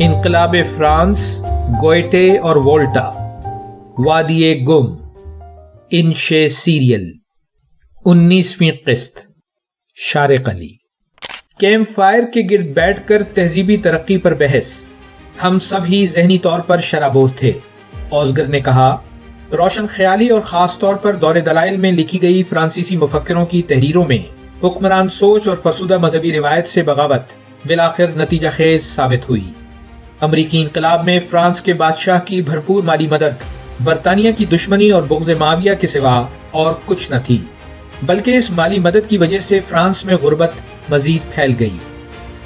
इनकलाब France, Goethe और वोल्टा वादिय गुम, इनशे सीरियल, उन्नीसवीं किस्त, शारिक अली। कैंप फायर के गिर्द बैठकर तहजीबी तरक्की पर बहस। हम सभी जहनी तौर पर शराबोर थे, औजगर ने कहा रोशन ख्याली और खास तौर पर दौरे दलाइल में लिखी गई फ्रांसीसी मुफक्रों की तहरीरों में हुक्मरान सोच और फसूदा मजहबी रिवायत से बगावत बिलाखिर नतीजा खेज साबित हुई। अमरीकी इनकलाब में फ्रांस के बादशाह की भरपूर माली मदद, बरतानिया की दुश्मनी और बुगज माविया के सिवा और कुछ न थी। बल्कि इस माली मदद की वजह से फ्रांस में गुर्बत मजीद फैल गई।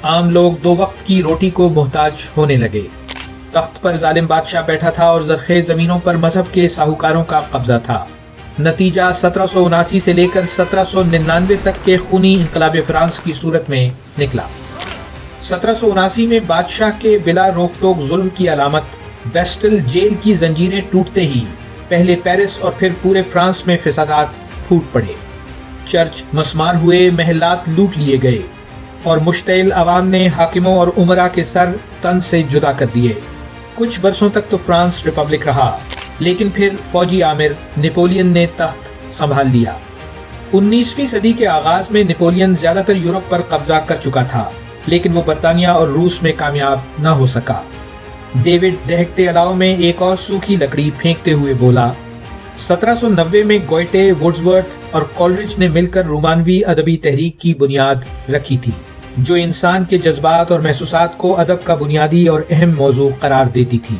आम लोग दो वक्त की रोटी को मोहताज होने लगे। तख्त पर जालिम बादशाह बैठा था और जरखेज जमीनों पर मज़हब के साहूकारों का कब्जा था। नतीजा सत्रह सौ उनासी से लेकर सत्रह सौ निन्यानवे तक के खूनी इनकलाब फ्रांस की सूरत में निकला। सत्रह सौ उनासी में बादशाह के बिला रोक टोक जुल्म की अलामत, बेस्टल जेल की जंजीरें टूटते ही पहले पेरिस और फिर पूरे फ्रांस में फिसादात फूट पड़े। चर्च मसमार हुए, महलात लूट लिए गए और मुश्तिल आवाम ने हाकिमों और उमरा के सर तन से जुदा कर दिए। कुछ बरसों तक तो फ्रांस रिपब्लिक रहा, लेकिन फिर फौजी आमिर नेपोलियन ने तख्त संभाल लिया। 19वीं सदी के आगाज़ में नेपोलियन ज़्यादातर यूरोप पर कब्जा कर चुका था, लेकिन वो बर्तानिया और रूस में कामयाब न हो सका। डेविड दहकते अलाव में एक और सूखी लकड़ी फेंकते हुए बोला 1790 में गोयटे, वुड्सवर्थ और कॉलरिज ने मिलकर रोमानवी अदबी तहरीक की बुनियाद रखी थी। जो इंसान के जज्बात और महसूसात को अदब का बुनियादी और अहम मौजू करार देती थी।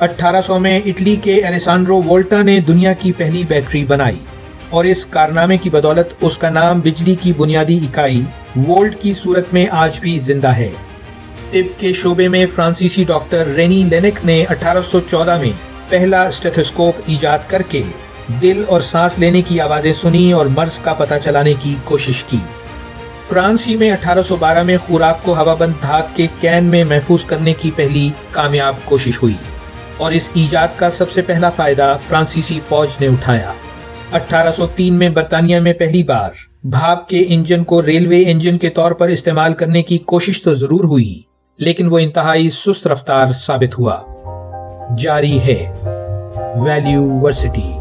1800 में इटली के एलेसांड्रो वोल्टा ने दुनिया की पहली बैटरी बनाई और इस कारनामे की बदौलत उसका नाम बिजली की बुनियादी इकाई वोल्ट की सूरत में आज भी ज़िंदा है। तिब के शोबे में फ्रांसीसी डॉक्टर रेनी लेनिक ने 1814 में पहला स्टेथोस्कोप ईजाद करके दिल और सांस लेने की आवाज़ें सुनी और मर्ज का पता चलाने की कोशिश की। फ्रांस में 1812 में खुराक को हवाबंद धात के कैन में महफूज करने की पहली कामयाब कोशिश हुई। और इस ईजाद का सबसे पहला फ़ायदा फ्रांसीसी फौज ने उठाया। 1803 में बरतानिया में पहली बार भाप के इंजन को रेलवे इंजन के तौर पर इस्तेमाल करने की कोशिश तो ज़रूर हुई, लेकिन वो इंतहाई सुस्त रफ्तार साबित हुआ। जारी है, वैल्यू वर्सिटी।